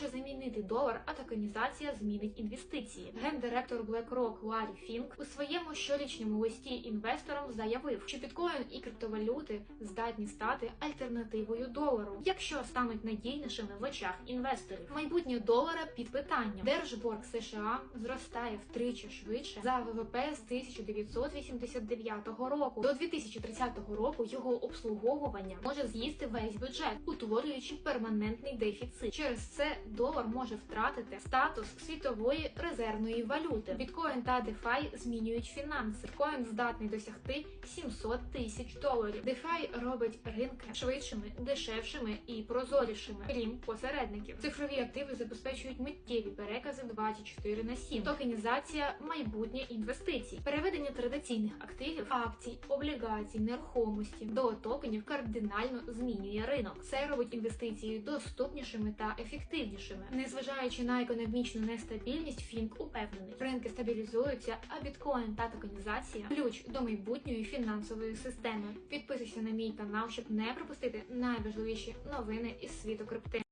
може замінити долар, а токенізація змінить інвестиції. Гендиректор BlackRock Ларі Фінк у своєму щорічному листі інвесторам заявив, що біткоін і криптовалюти здатні стати альтернативою долару, якщо стануть надійнішими в очах інвесторів. Майбутнє долара під питанням. Держборг США зростає втричі швидше за ВВП з 1989 року. До 2030 року його обслуговування може з'їсти весь бюджет, утворюючи перманентний дефіцит. Через це долар може втратити статус світової резервної валюти. Біткоін та DeFi змінюють фінанси. Біткоін здатний досягти 700 тисяч доларів. DeFi робить ринки швидшими, дешевшими і прозорішими, крім посередників. Цифрові активи забезпечують миттєві перекази 24 на 7. Токенізація майбутнє інвестицій, переведення традиційних активів, акцій, облігацій, нерухомості до токенів кардинально змінює ринок. Це робить інвестиції доступнішими та ефективнішими. Незважаючи на економічну нестабільність, Фінк упевнений, ринки стабілізуються, а біткоін та токенізація ключ до майбутньої фінансової системи. Підписуйся на мій канал, щоб не пропустити найважливіші новини із світу крипти.